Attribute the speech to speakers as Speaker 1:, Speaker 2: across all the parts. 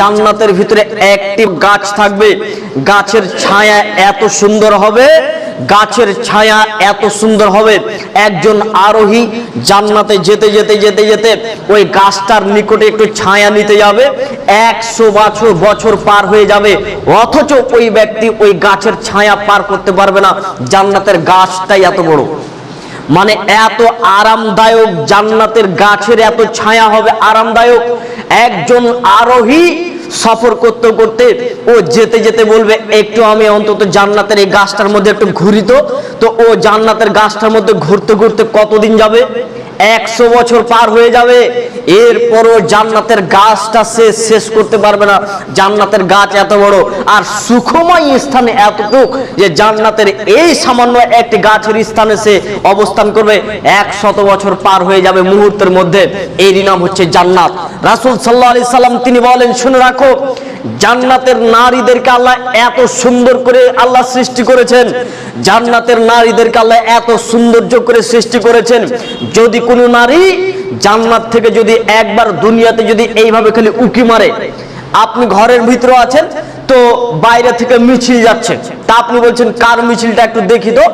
Speaker 1: জান্নাতের ভিতরে একটি গাছ থাকবে। গাছের ছায়া এত সুন্দর হবে, গাছের ছায়া এত সুন্দর হবে। একজন আরোহী জান্নাতে যেতে যেতে যেতে যেতে ওই গাছটার নিকটে একটু ছায়া নিতে যাবে। একশো বছর বছর পার হয়ে যাবে। অথচ ওই ব্যক্তি ওই গাছের ছায়া পার করতে পারবে না। জান্নাতের গাছটাই এত বড়। মানে এত আরামদায়ক জান্নাতের গাছের এত ছায়া হবে, আরামদায়ক। একজন আরোহী সফর করতে করতে ও যেতে যেতে বলবে, একটু আমি অন্তত জান্নাতের এই গাছটার মধ্যে একটু ঘুরি তো। তো ও জান্নাতের গাছটার মধ্যে ঘুরতে ঘুরতে কতদিন যাবে? একশো বছর পার হয়ে যাবে। এরপরও জান্নাতের গাছটা সে শেষ করতে পারবে না। জান্নাতের গাছ এত বড় আর সুখময় স্থানে এতটুক যে জান্নাতের এই সামান্য একটি গাছের স্থানে সে অবস্থান করবে। এক শত বছর পার হয়ে যাবে মুহূর্তের মধ্যে। এরই নাম হচ্ছে জান্নাত। রাসুল সাল্লাহ আলি সাল্লাম তিনি বলেন, শুনে রাখো জান্নাতের নারীদেরকে আল্লাহ এত সুন্দর করে আল্লাহ সৃষ্টি করেছেন। জান্নাতের নারীদেরকে আল্লাহ এত সৌন্দর্য করে সৃষ্টি করেছেন। যদি কোনো নারী জান্নাত থেকে যদি একবার দুনিয়াতে যদি এইভাবে খালি উকি মারে, আপনি ঘরের ভিতরে আছেন, তো বাইরে থেকে মিছিল যাচ্ছে। তা আপনি বলছেন, কার মিছিলটা একটু দেখি তো?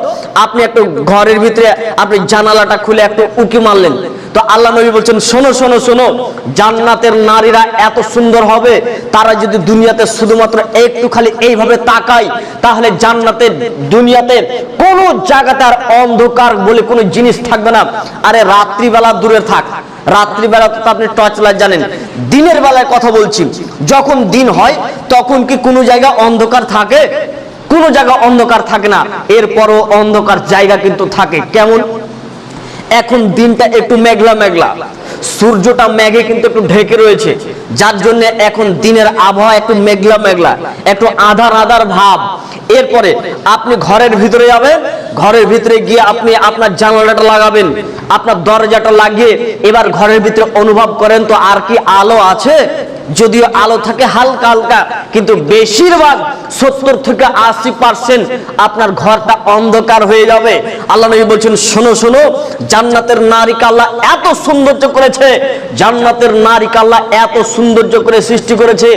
Speaker 1: আপনি একটু ঘরের ভিতরে, আপনি জানালাটা খুলে একটু উকি মারলেন। তো আল্লাহ নবী বলছেন, শোনো শোনো শোনো, জান্নাতের নারীরা এত সুন্দর হবে, তারা যদি দুনিয়াতে শুধুমাত্র একটু খালি এইভাবে তাকায়, তাহলে জান্নাতের দুনিয়াতে কোনো জায়গাতে আর অন্ধকার বলে কোনো জিনিস থাকবে না। আরে রাত্রিবেলা দূরে থাক। রাত্রিবেলা তো আপনি টর্চ লাইট জানেন। দিনের বেলায় কথা বলছি। যখন দিন হয়, তখন কি কোনো জায়গা অন্ধকার থাকে? কোনো জায়গা অন্ধকার থাকে না। এরপরও অন্ধকার জায়গা কিন্তু থাকে। কেমন? এখন দিনটা একটু মেঘলা মেঘলা। সূর্যটা মেঘে কিন্তু একটু ঢেকে রয়েছে। যার জন্য এখন দিনের আবহাওয়া একটু মেঘলা মেঘলা, একটু আধার আধার ভাব। এরপরে আপনি ঘরের ভিতরে যাবেন, ঘরের ভিতরে গিয়ে আপনি আপনার জানালাটা লাগাবেন, আপনার দরজাটা লাগিয়ে এবার ঘরের ভিতরে অনুভব করেন তো আর কি আলো আছে? যদিও আলো থাকে হালকা হালকা, কিন্তু বেশিরভাগ সত্তর থেকে আশি পার্সেন্ট আপনার ঘরটা অন্ধকার হয়ে যাবে। আল্লাহ নবী বলছেন, শোনো শোনো, জান্নাতের নারী আল্লাহ এত সৌন্দর্য করেছে, জান্নাতের নারী আল্লাহ এত সৌন্দর্য করে সৃষ্টি করেছে,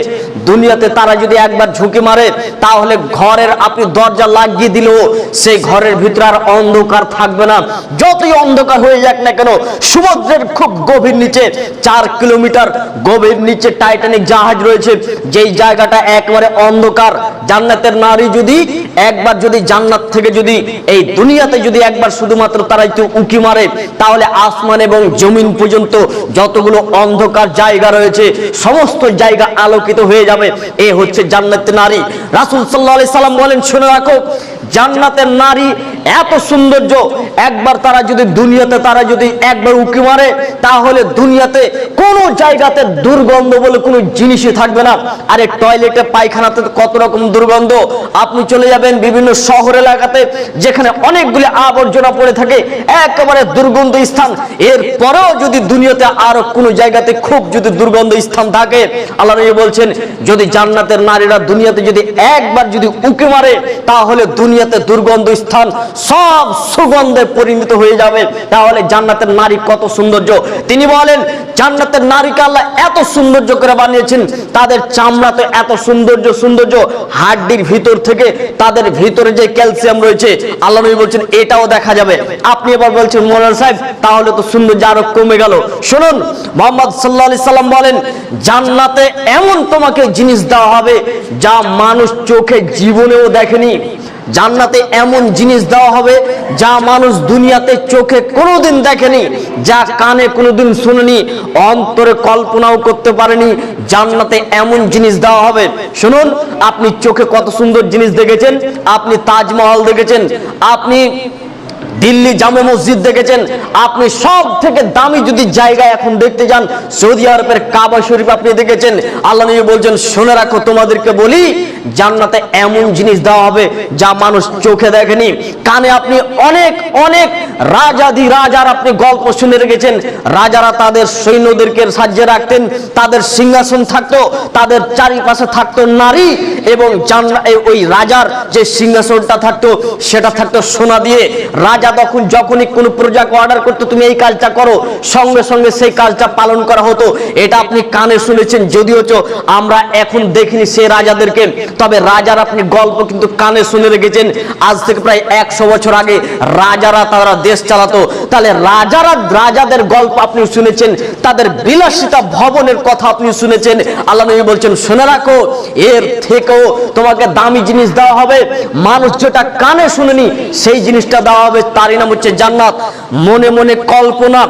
Speaker 1: দুনিয়াতে তারা যদি একবার ঝুঁকি মারে, তাহলে ঘরের আপনি দরজা লাগিয়ে দিলেও সেই ঘরের ভিতরে আর অন্ধকার থাকবে না। যতই অন্ধকার হয়ে যাক না কেন, সমুদ্রের খুব গভীর নিচে, চার কিলোমিটার গভীর নিচে টাইটানিক জাহাজ রয়েছে, যেই জায়গাটা একবারে অন্ধকার। জান্নাতের নারী যদি একবার যদি জান্নাত থেকে যদি এই দুনিয়াতে যদি একবার শুধুমাত্র তারা একটু উঁকি মারে, তাহলে আসমান এবং জমিন পর্যন্ত যতগুলো অন্ধকার জায়গা রয়েছে, সমস্ত জায়গা আলোকিত হয়ে যাবে। এ হচ্ছে জান্নাতের নারী। রাসুল সাল্লাহ সাল্লাম বলেন, শুনে রাখো জান্নাতের নারী এত সৌন্দর্য, একবার তারা যদি দুনিয়াতে, তারা যদি একবার উকি মারে, তাহলে দুনিয়াতে কোনো জায়গাতে দুর্গন্ধ বলে কোনো জিনিসই থাকবে না। আরে টয়লেটে, পায়খানাতে কত রকম দুর্গন্ধ। আপনি চলে যাবেন বিভিন্ন শহর এলাকাতে, যেখানে অনেকগুলি আবর্জনা পড়ে থাকে, একেবারে দুর্গন্ধ স্থান। এরপরেও যদি দুনিয়াতে আরও কোনো জায়গাতে খুব যদি দুর্গন্ধ স্থান থাকে, আল্লাহ বলছেন, যদি জান্নাতের নারীরা দুনিয়াতে যদি একবার যদি উকি মারে, তাহলে দুনিয়াতে দুর্গন্ধ স্থান সব সুগন্ধে পরিণত হয়ে যাবে। তাহলে জান্নাতের নারী কত সৌন্দর্য? তিনি বলেন, জান্নাতের নারীকে আল্লাহ এত সৌন্দর্য করে বানিয়েছেন, তাদের চামড়াতে এত সৌন্দর্য সৌন্দর্য, হাড্ডির ভিতর থেকে তাদের ভিতরে যে ক্যালসিয়াম রয়েছে, আল্লাহ নবী বলছেন, এটাও দেখা যাবে। আপনি এবার বলছেন, মোলান সাহেব, তাহলে তো সৌন্দর্য আরও কমে গেল। শুনুন, মোহাম্মদ সাল্লাহ সাল্লাম বলেন, জান্নাতে এমন তোমাকে জিনিস দেওয়া হবে যা মানুষ চোখে জীবনেও দেখেনি। জান্নাতে এমন জিনিস দেওয়া হবে যা মানুষ দুনিয়াতে চোখে কোনোদিন দেখেনি, যা কানে কোনোদিন শুনেনি, অন্তরে কল্পনাও করতে পারেনি, জান্নাতে এমন জিনিস দেওয়া হবে। শুনুন, আপনি চোখে কত সুন্দর জিনিস দেখেছেন, আপনি তাজমহল দেখেছেন, আপনি দিল্লি জামে মসজিদ দেখেছেন? আপনি সব থেকে দামি যদি জায়গা এখন দেখতে যান, সৌদি আরবের কাবা শরীফ আপনি দেখেছেন? আল্লাহ নবী বলছেন, শুনে রাখো, তোমাদেরকে বলি, জান্নাতে এমন জিনিস দেওয়া হবে যা মানুষ চোখে দেখেনি। কানে আপনি অনেক অনেক রাজাদি রাজার আপনি গল্প শুনে রেখেছেন। রাজারা তাদের সৈন্যদেরকে সাহায্যে রাখতেন, তাদের সিংহাসন থাকতো, তাদের চারিপাশে থাকতো নারী এবং ওই রাজার যে সিংহাসনটা থাকতো, সেটা থাকতো সোনা দিয়ে। রাজা তখন যখনই কোনো প্রজাকে অর্ডার করতো তুমি এই কাজটা করো, সঙ্গে সঙ্গে সেই কাজটা পালন করা হতো। এটা আপনি কানে শুনেছেন, যদিও আমরা এখন দেখিনি সেই রাজাদেরকে, তবে রাজার আপনি গল্প কিন্তু কানে শুনে রেখেছেন। আজ থেকে প্রায় একশো বছর আগে রাজারা তারা দেশ চালাতো। তাহলে রাজারা রাজাদের গল্প আপনি শুনেছেন, তাদের বিলাসিতা ভবনের কথা আপনি শুনেছেন। আল্লাহ নবী বলছেন, শুনে রাখো, এর থেকেও তোমাকে দামি জিনিস দেওয়া হবে। মানুষ যেটা কানে শুনেনি, সেই জিনিসটা দেওয়া হবে তারই নাম হচ্ছে জান্নাত। মনে মনে কল্পনা।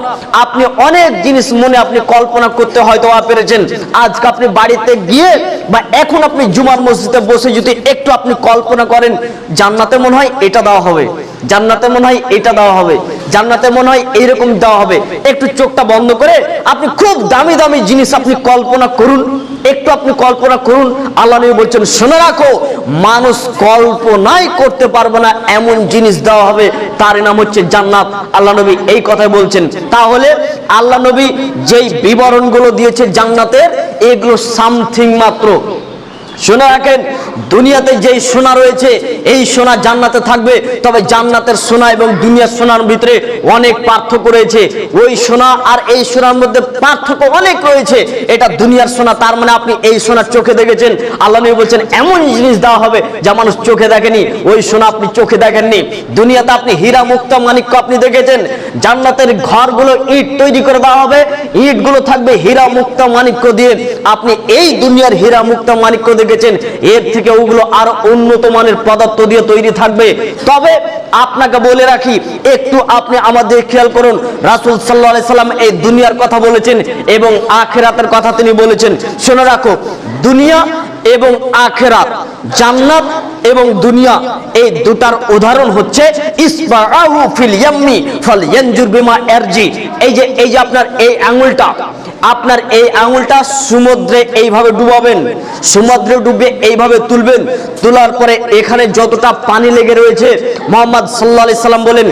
Speaker 1: আপনি অনেক জিনিস মনে আপনি কল্পনা করতে হয়তো পেরেছেন। আজকে আপনি বাড়িতে গিয়ে বা এখন আপনি জুমার মসজিদে বসে যদি একটু আপনি কল্পনা করেন, জান্নাতে মনে হয় এটা দেওয়া হবে। জান্নাতে মনে হয় এটা দেওয়া হবে। জান্নাতে মনে হয় এইরকম দেওয়া হবে। একটু চোখটা বন্ধ করে আপনি খুব দামি দামি জিনিস আপনি কল্পনা করুন। একটু আপনি কল্পনা করুন। আল্লাহ নবী বলছেন, শুনে রাখো, মানুষ কল্পনাই করতে পারবে না এমন জিনিস দেওয়া হবে। তার নাম হচ্ছে জান্নাত। আল্লাহ নবী এই কথাই বলছেন। তাহলে আল্লাহ নবী যেই বিবরণগুলো দিয়েছে জান্নাতের, এগুলো সামথিং মাত্র। শুনে রাখেন, দুনিয়াতে যেই সোনা রয়েছে, এই সোনা জান্নাতে থাকবে। তবে জান্নাতের সোনা এবং দুনিয়ার সোনার ভিতরে অনেক পার্থক্য রয়েছে। ওই সোনা আর এই সোনার মধ্যে পার্থক্য অনেক রয়েছে। এটা দুনিয়ার সোনা, তার মানে আপনি এই সোনার চোখে দেখেছেন। আল্লাহ নবী বলছেন, এমন জিনিস দেওয়া হবে যা মানুষ চোখে দেখেনি। ওই সোনা আপনি চোখে দেখেননি। দুনিয়াতে আপনি হীরা মুক্ত মানিক্য আপনি দেখেছেন। জান্নাতের ঘরগুলো ইট তৈরি করে দেওয়া হবে। ইটগুলো থাকবে হীরা মুক্ত মানিক্য দিয়ে। আপনি এই দুনিয়ার হীরা মুক্ত মানিক্য দেখেছেন এর থেকে ওগুলো আরও উন্নত মানের পদার্থ দিয়ে তৈরি থাকবে। তবে আপনাকে বলে রাখি, একটু আপনি আমাদের খেয়াল করুন, রাসুল সাল্লাহ সাল্লাম এই দুনিয়ার কথা বলেছেন এবং আখেরাতের কথা তিনি বলেছেন। শুনে রাখো, দুনিয়া এবং আখেরাত, জান্নাত এবং দুনিয়া এই দুটার উদাহরণ হচ্ছে ইসবাহু ফিল ইয়াম্মি ফাল ইয়ানজুর বিমা এরজি এই যে এই যে আপনার এই আঙ্গুলটা আপনার এই আঙুলটা সমুদ্রে এইভাবে ডুবাবেন, সমুদ্রে ডুবে এইভাবে তুলবেন, তোলার পরে এখানে যতটা পানি লেগে রয়েছে, মোহাম্মদ সাল্লাহ সাল্লাম বলেন,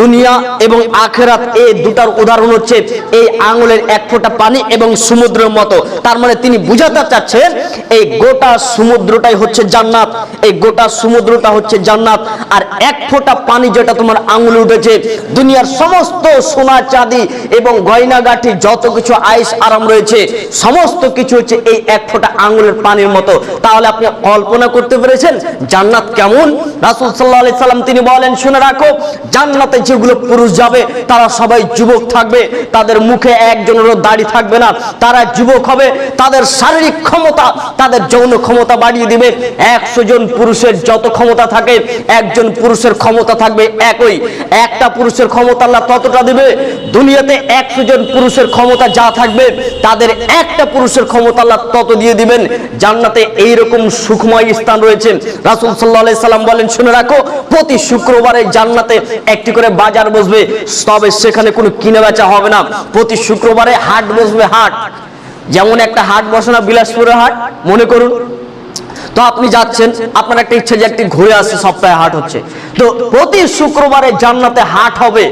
Speaker 1: দুনিয়া এবং আখেরাত এই দুটার উদাহরণ হচ্ছে এই আঙুলের এক ফোঁটা পানি এবং সমুদ্রের মতো। তার মানে তিনি বুঝাতে চাচ্ছেন, এই গোটা সমুদ্রটাই হচ্ছে জান্নাত, এই গোটা সমুদ্রটা হচ্ছে জান্নাত। আর এক ফোঁটা পানি যেটা তোমার আঙুলে উঠেছে, দুনিয়ার সমস্ত সোনা চাঁদি এবং গয়নাগাঠি যত কিছু আইস আরাম রয়েছে, সমস্ত কিছু হচ্ছে এই এক ফোঁটা আঙুলের পানির মতো। তাহলে আপনি কল্পনা করতে পেরেছেন জান্নাত কেমন? রাসুল সাল্লাহ সাল্লাম তিনি বলেন, শুনে রাখো, জান্নাতে যেগুলো পুরুষ যাবে, তারা সবাই যুবক থাকবে, তাদের মুখে একজনেরও দাড়ি থাকবে না। তারা যুবক হবে, তাদের শারীরিক ক্ষমতা, তাদের যৌন ক্ষমতা বাড়িয়ে দিবে। একশো জন পুরুষের যত ক্ষমতা থাকে, একজন পুরুষের ক্ষমতা থাকবে একই। একটা পুরুষের ক্ষমতা আল্লাহ ততটা দিবে দুনিয়াতে একশো জন পুরুষের ক্ষমতা যা থাকবে, তাদের একটা পুরুষের ক্ষমতা আল্লাহ তত দিয়ে দিবেন। জান্নাতে এইরকম সুখময় স্থান রয়েছে। রাসুল সাল্লাহ সাল্লাম বলেন, শুনে রাখো, প্রতি শুক্রবারে জান্নাতে একটি করে বাজার বসবে, তবে সেখানে কোনো কিনে বেচা হবে না। প্রতি শুক্রবারে হাট বসবে হাট। যেমন একটা হাট বসে না, বিলাসপুরের হাট, মনে করুন তো আপনি যাচ্ছেন আপনার একটা ইচ্ছা যে একটি ঘুরে আসছে সপ্তাহে হাট হচ্ছে। তো প্রতি শুক্রবারে জান্নাতে হাট হবে।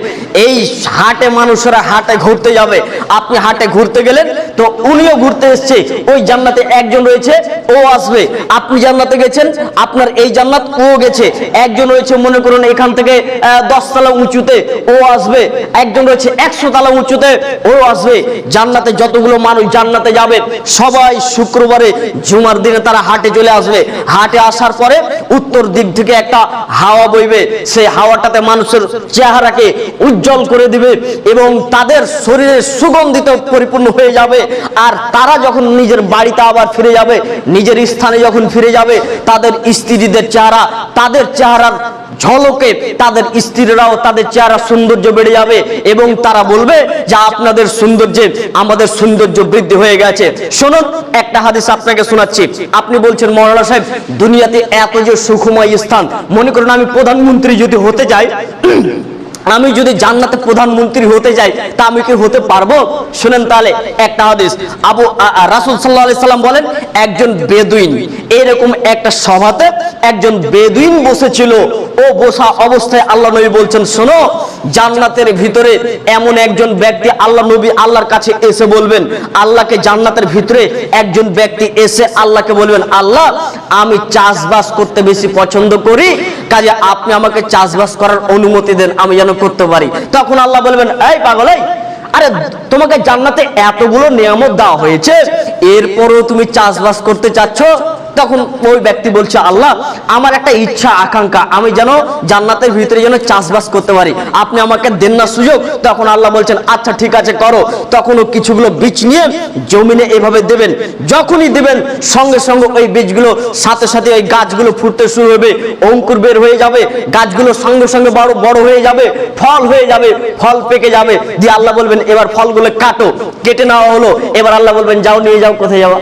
Speaker 1: এই হাটে মানুষেরা হাটে ঘুরতে যাবে। আপনি হাটে ঘুরতে গেলেন তো উনিও ঘুরতে এসছে। ওই জান্নাতে একজন রয়েছে ও আসবে। আপনি জান্নাতে গেছেন আপনার এই জান্নাত ও গেছে। একজন রয়েছে মনে করুন এখান থেকে আহ, দশতলা উঁচুতে ও আসবে। একজন রয়েছে একশো তালা উঁচুতে ও আসবে। জান্নাতে যতগুলো মানুষ জান্নাতে যাবে সবাই শুক্রবারে জুমার দিনে তারা হাটে চলে আসবে। হাটে আসার পরে উত্তর দিক থেকে একটা হাওয়া বইবে। সেই হাওয়াটাতে মানুষের চেহারাকে উজ্জ্বল করে দিবে এবং তাদের শরীরের সুগন্ধিত পরিপূর্ণ হয়ে যাবে। আর তারা যখন নিজের বাড়িতে আবার ফিরে যাবে, নিজের স্থানে যখন ফিরে যাবে, তাদের স্ত্রীদের চেহারা, তাদের চেহারার ঝলকে তাদের স্ত্রীরাও তাদের চেহারা সৌন্দর্য বেড়ে যাবে এবং তারা বলবে যে আপনাদের সৌন্দর্যে, আমাদের সৌন্দর্য বৃদ্ধি হয়ে গেছে। শুনুন, একটা হাদিস আপনাকে শোনাচ্ছি। আপনি বলছেন, মৌলানা সাহেব, দুনিয়াতে এত যে সুখময় স্থান, মনে করুন আমি প্রধানমন্ত্রী যদি হতে যাই, আমি যদি জান্নাতে প্রধানমন্ত্রী হতে যাই, তা আমি কি হতে পারব? শুনেন তাহলে, একটা হাদিস। আবু রাসূল আলাইহি সাল্লাম বলেন, একজন বেদুইন, এরকম একটা সভাতে একজন বেদুইন বসেছিল। ও বসা অবস্থায় আল্লাহ নবী বলছেন, শোনো, জান্নাতের ভিতরে এমন একজন ব্যক্তি আল্লাহ নবী আল্লাহর কাছে এসে বলবেন, আল্লাহকে জান্নাতের ভিতরে একজন ব্যক্তি এসে আল্লাহকে বলবেন, আল্লাহ, আমি চাষবাস করতে বেশি পছন্দ করি, কাজে আপনি আমাকে চাষবাস করার অনুমতি দেন, আমি যেন করতে পারি। তখন আল্লাহ বলবেন, এই পাগল, এই, আরে তোমাকে জান্নাতে এতগুলো নিয়ামত দেওয়া হয়েছে, এরপরও তুমি চাষবাস করতে চাচ্ছ? তখন ওই ব্যক্তি বলছে, আল্লাহ, আমার একটা ইচ্ছা, আকাঙ্ক্ষা। আমি যেন জান্নাতের ভিতরে যেন চাষবাস করতে পারি। আপনি আমাকে দেন না সুযোগ। তখন আল্লাহ বলছেন আচ্ছা ঠিক আছে, করো। তখন ও কিছুগুলো বীজ নিয়ে জমিনে এভাবে দেবেন। যখনই দেবেন, সঙ্গে সঙ্গে ওই বীজগুলো, সাথে সাথে ওই গাছগুলো ফুটতে শুরু হবে, অঙ্কুর বের হয়ে যাবে, গাছগুলো সঙ্গে সঙ্গে বড় বড় হয়ে যাবে, ফল হয়ে যাবে, ফল পেকে যাবে। দিয়ে আল্লাহ বলবেন, এবার ফলগুলো কাটো। কেটে নেওয়া হলো। এবার আল্লাহ বলবেন, যাও, নিয়ে যাও, কোথায় যাওয়া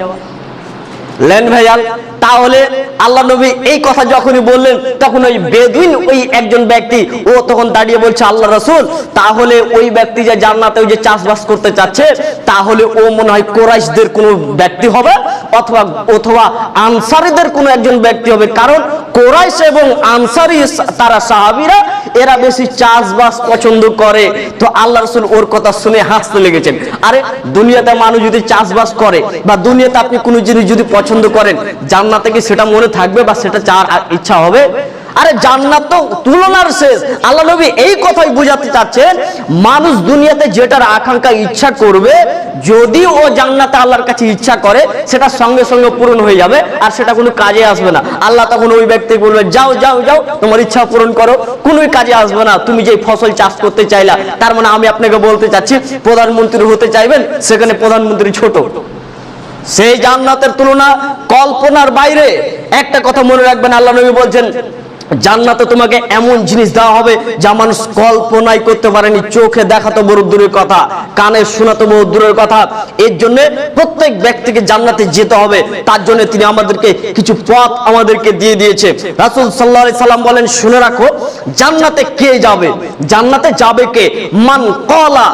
Speaker 1: লেন ভাইয়াল তাহলে আল্লাহ নবী এই কথা যখনই বললেন, তখন ওই বেদুইন ওই একজন ব্যক্তি, ও তখন দাঁড়িয়ে বলছে আল্লাহ রসুল, তাহলে ওই ব্যক্তি যে জান্নাতে ওই যে চাষবাস করতে চাচ্ছে, তাহলে ও মনে হয় কোরাইশদের কোনো ব্যক্তি হবে অথবা অথবা আনসারিদের কোনো একজন ব্যক্তি হবে। কারণ কোরাইশ এবং আনসারি তারা সাহাবিরা, এরা বেশি চাষবাস পছন্দ করে। তো আল্লাহ রসুল ওর কথা শুনে হাসতে লেগেছেন। আরে, দুনিয়াতে মানুষ যদি চাষবাস করে বা দুনিয়াতে আপনি কোনো জিনিস যদি পছন্দ করেন, জান্নাতে কি সেটা মনে থাকবে বা সেটা চার ইচ্ছা হবে? আরে জান্নাত তো তুলনার শেষ আল্লাহ নবী এই কথাই বোঝাতে চাচ্ছেন, মানুষ দুনিয়াতে যেটার আকাঙ্ক্ষা ইচ্ছা করবে, যদি ও জান্নাতে আল্লাহর কাছে ইচ্ছা করে, সেটা সঙ্গে সঙ্গে পূরণ হয়ে যাবে আর সেটা কোনো কাজে আসবে না। আল্লাহ তখন ওই ব্যক্তি বলবে, যাও যাও যাও, তোমার ইচ্ছা পূরণ করো, কোনোই কাজে আসবে না। তুমি যে ফসল চাষ করতে চাইলা, তার মানে আমি আপনাকে বলতে চাচ্ছি, প্রধানমন্ত্রী হতে চাইবেন, সেখানে প্রধানমন্ত্রী ছোট। সেই জান্নাতের তুলনা কল্পনার বাইরে। একটা কথা মনে রাখবেন আল্লাহ নবী বলছেন জান্নাতে তোমাকে এমন জিনিস দেওয়া হবে যা মানুষ কল্পনাই করতে পারেনি। চোখে দেখা তো বড় দূরের কথা, কানে শোনা তো বড় দূরের কথা। এর জন্য প্রত্যেক ব্যক্তিকে জান্নাতে যেতে হবে। তার জন্য তিনি আমাদেরকে কিছু পথ আমাদেরকে দিয়ে দিয়েছে। রাসূল আলাইহি সাল্লাম বলেন, শুনে রাখো, জান্নাতে কে যাবে? জান্নাতে যাবে কে? মান কলা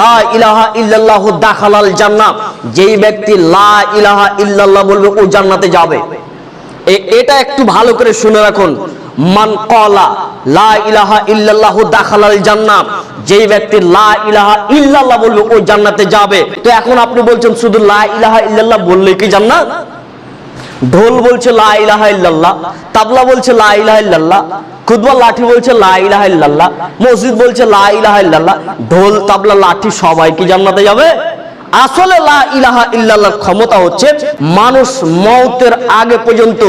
Speaker 1: লা ইলাহা ইল্লাল্লাহু দাখালাল জান্নাত যেই ব্যক্তি লা ইলাহা ইল্লাল্লাহ বলবে, ও জান্নাতে যাবে। এটা একটু ভালো করে শুনে রাখুন। মান কলা লা ইলাহা ইল্লাল্লাহ দাখালাল জান্নাত। যেই ব্যক্তি লা ইলাহা ইল্লাল্লাহ বলবে ওই জান্নাতে যাবে। তো এখন আপনি বলছেন, শুধু লা ইলাহা ইল্লাল্লাহ বললেই কি জান্নাত? ঢোল বলছে লা ইলাহা ইল্লাল্লাহ, তাবলা বলছে লা ইলাহা ইল্লাল্লাহ খুদবা লাঠি বলছে লা ইলাহা ইল্লাল্লাহ, মসজিদ বলছে লা ইলাহা ইল্লাল্লাহ, ঢোল, তাবলা, লাঠি সবাই কি জান্নাতে যাবে? আসলে লা ইলাহা ইল্লাল্লাহর ক্ষমতা হচ্ছে মানুষ মৌতের আগে পর্যন্ত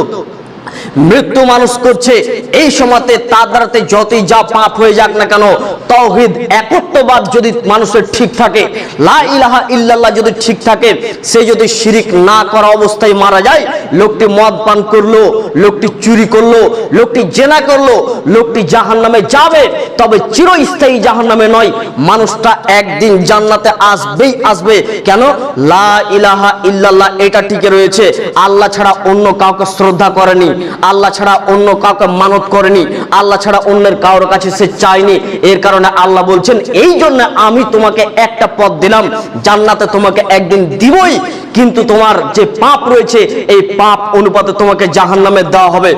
Speaker 1: মৃত্যু মানুষ করছে। এই সময়তে তার দ্বারাতে যতই যা পাপ হয়ে যাক না কেন, তৌহিদ, একত্ববাদ যদি মানুষের ঠিক থাকে, লা ইলাহা ইল্লাল্লাহ যদি ঠিক থাকে, সে যদি শিরিক না করা অবস্থায় মারা যায়, লোকটি মদ পান করল, লোকটি চুরি করল, লোকটি জেনা করল, লোকটি জাহান নামে যাবে, তবে চিরস্থায়ী জাহান নামে নয়, মানুষটা একদিন জান্নাতে আসবেই আসবে। কেন? লা ইলাহা ইল্লাল্লাহ, এটা টিকে রয়েছে। আল্লাহ ছাড়া অন্য কাউকে শ্রদ্ধা করেনি। আল্লাহ ছাড়া অন্য কাউকে মানত করেনি, আল্লাহ ছাড়া অন্যের কারোর কাছে সে চায়নি। এর কারণে আল্লাহ বলছেন, এই জন্য আমি তোমাকে একটা পথ দিলাম, জান্নাতে তোমাকে একদিন দিবই, কিন্তু তোমার যে পাপ রয়েছে, এই পাপ অনুপাতে তোমাকে জাহান নামে দেওয়া হবে।